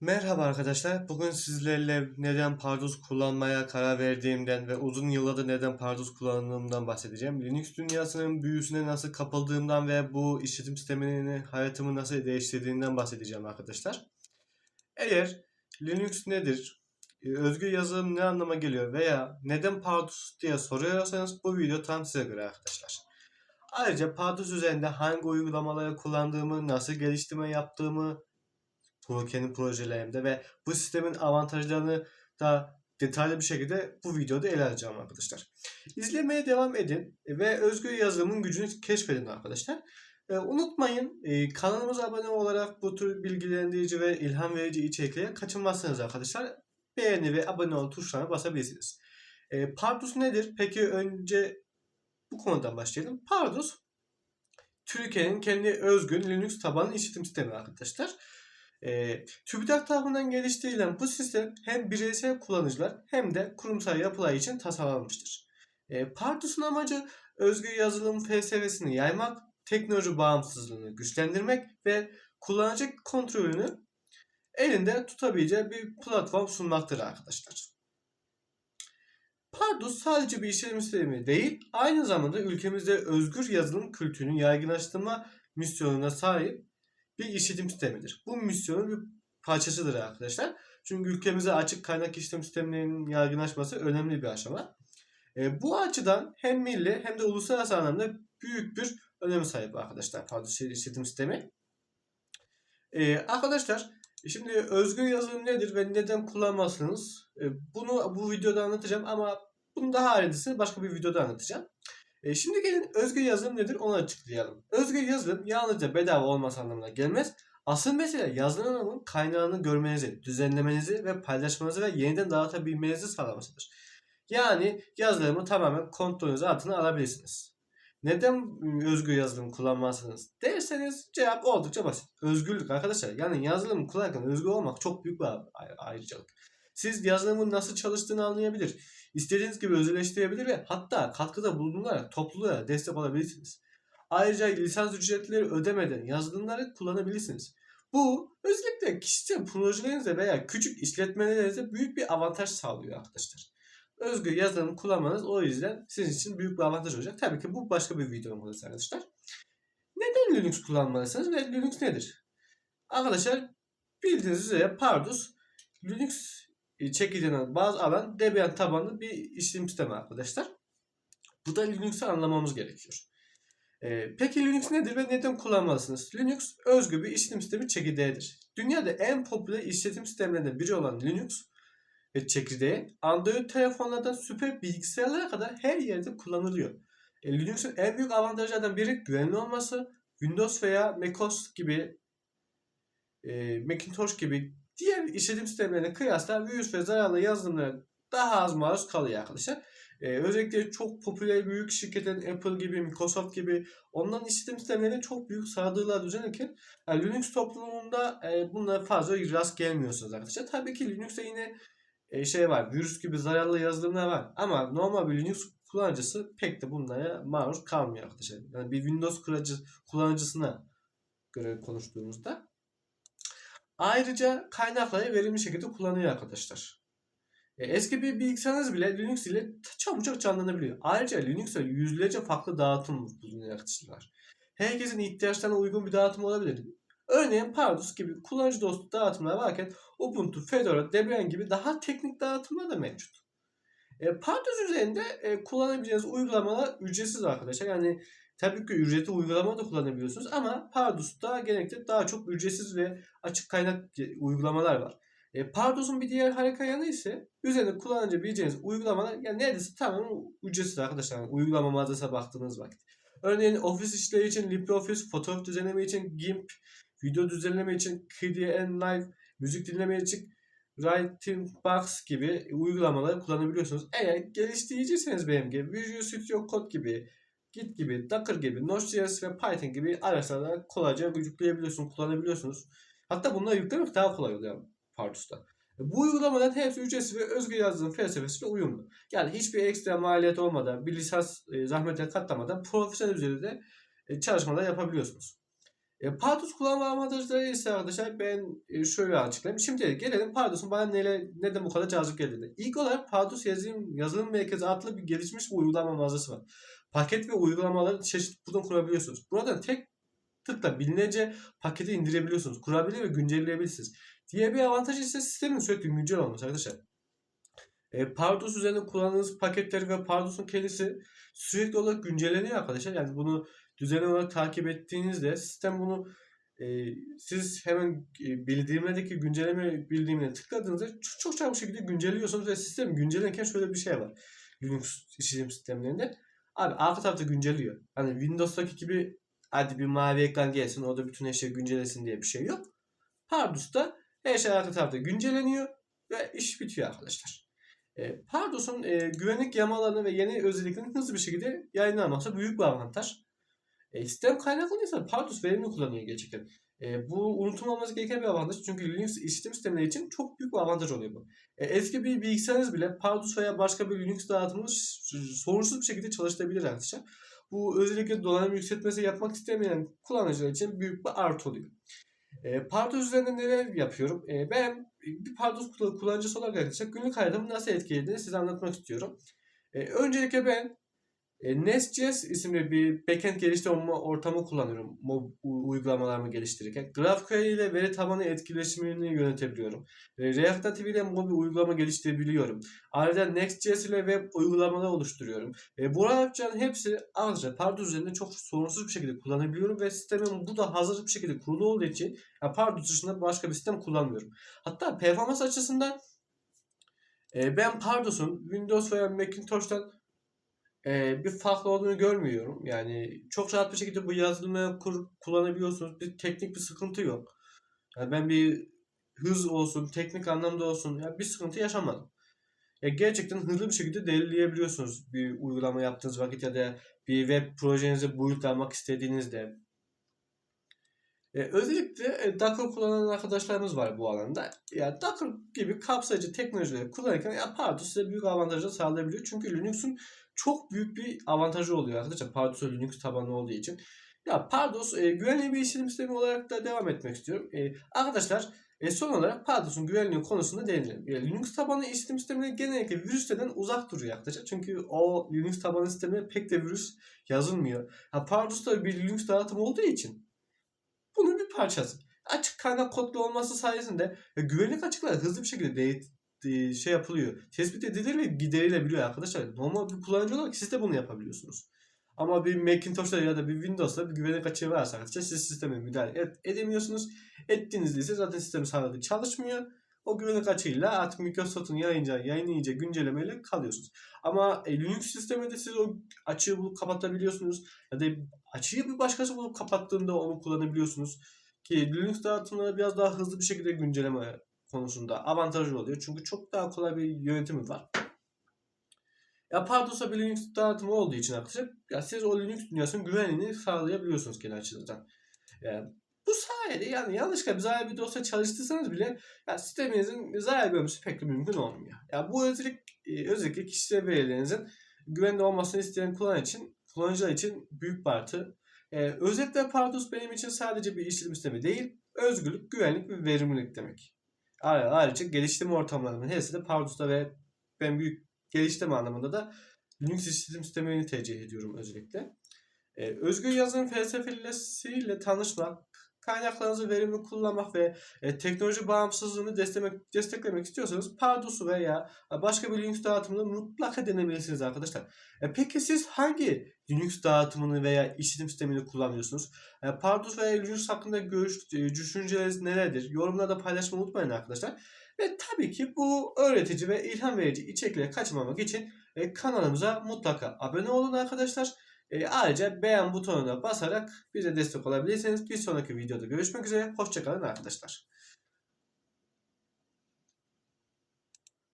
Merhaba arkadaşlar. Bugün sizlerle neden Pardus kullanmaya karar verdiğimden ve uzun yıllardır neden Pardus kullandığımdan bahsedeceğim. Linux dünyasının büyüsüne nasıl kapıldığımdan ve bu işletim sistemini hayatımı nasıl değiştirdiğinden bahsedeceğim arkadaşlar. Eğer Linux nedir, e, özgür yazılım ne anlama geliyor veya neden Pardus diye soruyorsanız bu video tam size göre arkadaşlar. Ayrıca Pardus üzerinde hangi uygulamaları kullandığımı, nasıl geliştirme yaptığımı, kendi projelerimde ve bu sistemin avantajlarını da detaylı bir şekilde bu videoda ele alacağım arkadaşlar. İzlemeye devam edin ve özgür yazılımın gücünü keşfedin arkadaşlar. E, unutmayın e, kanalımıza abone olarak bu tür bilgilendirici ve ilham verici içeriklere kaçınmazsınız arkadaşlar. Beğeni ve abone ol tuşlarına basabilirsiniz. E, Pardus nedir? Peki önce bu konudan başlayalım. Pardus Türkiye'nin kendi özgün Linux tabanlı işletim sistemi arkadaşlar. E, TÜBİTAK tarafından geliştirilen bu sistem hem bireysel kullanıcılar hem de kurumsal yapılar için tasarlanmıştır. E, Pardus'un amacı özgür yazılım felsefesini yaymak, teknoloji bağımsızlığını güçlendirmek ve kullanıcı kontrolünü elinde tutabileceği bir platform sunmaktır arkadaşlar. Pardus sadece bir işletim sistemi değil, aynı zamanda ülkemizde özgür yazılım kültürünün yaygınlaştırma misyonuna sahip bir işletim sistemidir. Bu misyonun bir parçasıdır arkadaşlar. Çünkü ülkemize açık kaynak işletim sistemlerinin yaygınlaşması önemli bir aşama. E, bu açıdan hem milli hem de uluslararası anlamda büyük bir önem sahip arkadaşlar Pardus işletim sistemi. E, arkadaşlar şimdi özgür yazılım nedir ve neden kullanmazsınız? E, bunu bu videoda anlatacağım ama bunun daha ayrıntısını başka bir videoda anlatacağım. E, şimdi gelin özgür yazılım nedir onu açıklayalım. Özgür yazılım yalnızca bedava olması anlamına gelmez. Asıl mesele yazılımın kaynağını görmenizi, düzenlemenizi ve paylaşmanızı ve yeniden dağıtabilmenizi sağlamasıdır. Yani yazılımı tamamen kontrolünüz altına alabilirsiniz. Neden özgür yazılım kullanmazsınız derseniz cevap oldukça basit. Özgürlük arkadaşlar. Yani yazılım kullanırken özgür olmak çok büyük bir ay- ayrıcalık. Siz yazılımın nasıl çalıştığını anlayabilir, istediğiniz gibi özelleştirebilir ve hatta katkıda bulunarak topluluğa destek olabilirsiniz. Ayrıca lisans ücretleri ödemeden yazılımları kullanabilirsiniz. Bu özellikle kişisel projelerinize veya küçük işletmelerinize büyük bir avantaj sağlıyor arkadaşlar. Özgür yazılım kullanmanız o yüzden sizin için büyük bir avantaj olacak. Tabii ki bu başka bir videonun konusu arkadaşlar. Neden Linux kullanmalısınız ve Linux nedir? Arkadaşlar bildiğiniz üzere Pardus Linux çekirdeğinden bazı alan Debian tabanlı bir işletim sistemi arkadaşlar. Bu da Linux'u anlamamız gerekiyor. Ee, peki Linux nedir ve neden kullanmalısınız? Linux özgür bir işletim sistemi çekirdeğidir. Dünyada en popüler işletim sistemlerinden biri olan Linux ve çekirdeği Android telefonlardan süper bilgisayarlara kadar her yerde kullanılıyor. E, Linux'un en büyük avantajlarından biri güvenli olması. Windows veya macOS gibi e, Macintosh gibi diğer işletim sistemlerine kıyasla virüs ve zararlı yazılımlara daha az maruz kalıyor arkadaşlar. Ee, özellikle çok popüler büyük şirketlerin Apple gibi, Microsoft gibi onların işletim sistemlerine çok büyük saldırılar düzenlerken yani Linux toplumunda e, bunlara fazla rast gelmiyorsunuz arkadaşlar. Tabii ki Linux'te yine e, şey var, virüs gibi zararlı yazılımlar var. Ama normal bir Linux kullanıcısı pek de bunlara maruz kalmıyor arkadaşlar. Yani bir Windows kullanıcı, kullanıcısına göre konuştuğumuzda. Ayrıca kaynakları verimli şekilde kullanıyor arkadaşlar. E, eski bir bilgisayarınız bile Linux ile çabucak canlanabiliyor. Ayrıca Linux'ta yüzlerce farklı dağıtım bulunuyor arkadaşlar. Herkesin ihtiyaçlarına uygun bir dağıtım olabilir. Örneğin Pardus gibi kullanıcı dostu dağıtımlar varken Ubuntu, Fedora, Debian gibi daha teknik dağıtımlar da mevcut. E, Pardus üzerinde e, kullanabileceğiniz uygulamalar ücretsiz arkadaşlar. Yani tabii ki ücretli uygulama da kullanabiliyorsunuz ama Pardus'ta genellikle daha çok ücretsiz ve açık kaynak uygulamalar var. E, Pardus'un bir diğer harika yanı ise üzerinde kullanabileceğiniz uygulamalar yani neredeyse tamamen ücretsiz arkadaşlar. Yani uygulama mağazasına baktığınız vakit. Örneğin ofis işleri için LibreOffice, fotoğraf düzenleme için GIMP, video düzenleme için KDN Live, müzik dinleme için Writing Box gibi uygulamaları kullanabiliyorsunuz. Eğer geliştiriciyseniz benim gibi Visual Studio Code gibi Git gibi, Docker gibi, Node.js ve Python gibi araçlardan kolayca yükleyebiliyorsunuz, kullanabiliyorsunuz. Hatta bunları yüklemek daha kolay oluyor Pardus'ta. Bu uygulamaların hepsi ücretsiz ve özgür yazılım felsefesiyle uyumlu. Yani hiçbir ekstra maliyet olmadan, bir lisans e, zahmete katlamadan profesyonel düzeyde e, çalışmalar yapabiliyorsunuz. E, Pardus kullanma avantajları ise arkadaşlar ben e, şöyle açıklayayım. Şimdi gelelim Pardus'un bana neyle, neden bu kadar cazip geldiğine. İlk olarak Pardus yazılım, yazılım merkezi adlı bir gelişmiş bir uygulama mağazası var. Paket ve uygulamaları çeşit buradan kurabiliyorsunuz. Buradan tek tıkla bilinece paketi indirebiliyorsunuz. Kurabilir ve güncelleyebilirsiniz. Diğer bir avantajı ise sistemin sürekli güncel olması arkadaşlar. E, Pardus üzerinde kullandığınız paketler ve Pardus'un kendisi sürekli olarak güncelleniyor arkadaşlar. Yani bunu düzenli olarak takip ettiğinizde sistem bunu e, siz hemen e, bildirimlerdeki güncelleme bildirimine tıkladığınızda çok, çok çabuk şekilde güncelliyorsunuz ve sistem güncellenirken şöyle bir şey var. Linux işletim sistemlerinde. Abi arka tarafta güncelliyor. Hani Windows'taki gibi hadi bir mavi ekran gelsin orada bütün her şey güncellesin diye bir şey yok. Pardus'ta her şey arka tarafta güncelleniyor ve iş bitiyor arkadaşlar. E, Pardus'un e, güvenlik yamalarını ve yeni özelliklerini hızlı bir şekilde yayınlanması büyük bir avantaj. E, sistem kaynaklıysa Pardus verimli kullanıyor gerçekten. E, bu unutulmaması gereken bir avantaj çünkü Linux işletim sistemleri için çok büyük bir avantaj oluyor bu. E, eski bir bilgisayarınız bile Pardus veya başka bir Linux dağıtımını sorunsuz bir şekilde çalıştırabilir arkadaşlar. Bu özellikle donanım yükseltmesi yapmak istemeyen kullanıcılar için büyük bir artı oluyor. E, Pardus üzerinde neler yapıyorum? E, ben bir Pardus kullanıcısı olarak arkadaşlar günlük hayatımı nasıl etkilediğini size anlatmak istiyorum. E, öncelikle ben e, Nest.js isimli bir backend geliştirme ortamı kullanıyorum mob uygulamalarımı geliştirirken. GraphQL ile veri tabanı etkileşimini yönetebiliyorum. E, React Native ile mobil uygulama geliştirebiliyorum. Ayrıca Next.js ile web uygulamalar oluşturuyorum. E, bu yapacağın hepsi ayrıca Pardus üzerinde çok sorunsuz bir şekilde kullanabiliyorum ve sistemin bu da hazır bir şekilde kurulu olduğu için yani Pardus dışında başka bir sistem kullanmıyorum. Hatta performans açısından e, ben Pardus'un Windows veya Macintosh'tan e, bir farklı olduğunu görmüyorum. Yani çok rahat bir şekilde bu yazılımı kur, kullanabiliyorsunuz. Bir teknik bir sıkıntı yok. Yani ben bir hız olsun, teknik anlamda olsun yani bir sıkıntı yaşamadım. Ya gerçekten hızlı bir şekilde belirleyebiliyorsunuz bir uygulama yaptığınız vakit ya da bir web projenizi boyutlamak istediğinizde. E, özellikle e, Docker kullanan arkadaşlarımız var bu alanda. Ya Docker gibi kapsayıcı teknolojileri kullanırken ya Pardus size büyük avantajlar sağlayabiliyor. Çünkü Linux'un çok büyük bir avantajı oluyor arkadaşlar. Pardus Linux tabanlı olduğu için. Ya Pardus e, güvenli bir işletim sistemi olarak da devam etmek istiyorum. E, arkadaşlar e, son olarak Pardus'un güvenliği konusunda değinelim. E, Linux tabanlı işletim sistemleri genellikle virüslerden uzak duruyor arkadaşlar. Çünkü o Linux tabanlı sistemine pek de virüs yazılmıyor. Ha, Pardus da bir Linux dağıtımı olduğu için bunun bir parçası. Açık kaynak kodlu olması sayesinde e, güvenlik açıkları hızlı bir şekilde de, de, şey yapılıyor. Tespit edilir ve giderilebiliyor arkadaşlar. Normal bir kullanıcı olarak siz de bunu yapabiliyorsunuz. Ama bir Macintosh'ta ya da bir Windows'ta bir güvenlik açığı varsa arkadaşlar siz sisteme müdahale et, edemiyorsunuz. Ettiğinizde ise zaten sistem sağlıklı çalışmıyor. O güvenlik açığıyla artık Microsoft'un yayınca, yayınlayınca güncellemeyle kalıyorsunuz. Ama e, Linux sisteminde siz o açığı bulup kapatabiliyorsunuz. Ya da açığı bir başkası bulup kapattığında onu kullanabiliyorsunuz. Ki Linux dağıtımları biraz daha hızlı bir şekilde güncelleme konusunda avantajlı oluyor. Çünkü çok daha kolay bir yönetimi var. Ya Pardus'a bir Linux dağıtımı olduğu için arkadaşlar ya siz o Linux dünyasının güvenliğini sağlayabiliyorsunuz genel açıdan. Yani bu sayede yani yanlışlıkla bir zarar bir dosya çalıştırsanız bile ya sisteminizin zarar görmesi pek mümkün olmuyor. Ya bu özellik, e, özellikle kişisel verilerinizin güvenli olmasını isteyen kullanıcı için, kullanıcılar için büyük bir artı. Ee, özetle Pardus benim için sadece bir işletim sistemi değil, özgürlük, güvenlik ve verimlilik demek. Ayrıca geliştirme ortamlarının hepsi de Pardus'ta ve ben büyük geliştirme anlamında da Linux işletim sistemini tercih ediyorum özellikle. Ee, özgür yazılım felsefesiyle tanışmak, kaynaklarınızı verimli kullanmak ve e, teknoloji bağımsızlığını desteklemek, desteklemek istiyorsanız Pardus'u veya başka bir Linux dağıtımını mutlaka denemelisiniz arkadaşlar. E, peki siz hangi Linux dağıtımını veya işletim sistemini kullanıyorsunuz? E, Pardus veya Linux hakkında görüş, e, düşünceleriniz nelerdir? Yorumlarda paylaşmayı unutmayın arkadaşlar. Ve tabii ki bu öğretici ve ilham verici içerikleri kaçırmamak için e, kanalımıza mutlaka abone olun arkadaşlar. E, ayrıca beğen butonuna basarak bize destek olabilirsiniz. Bir sonraki videoda görüşmek üzere. Hoşçakalın arkadaşlar.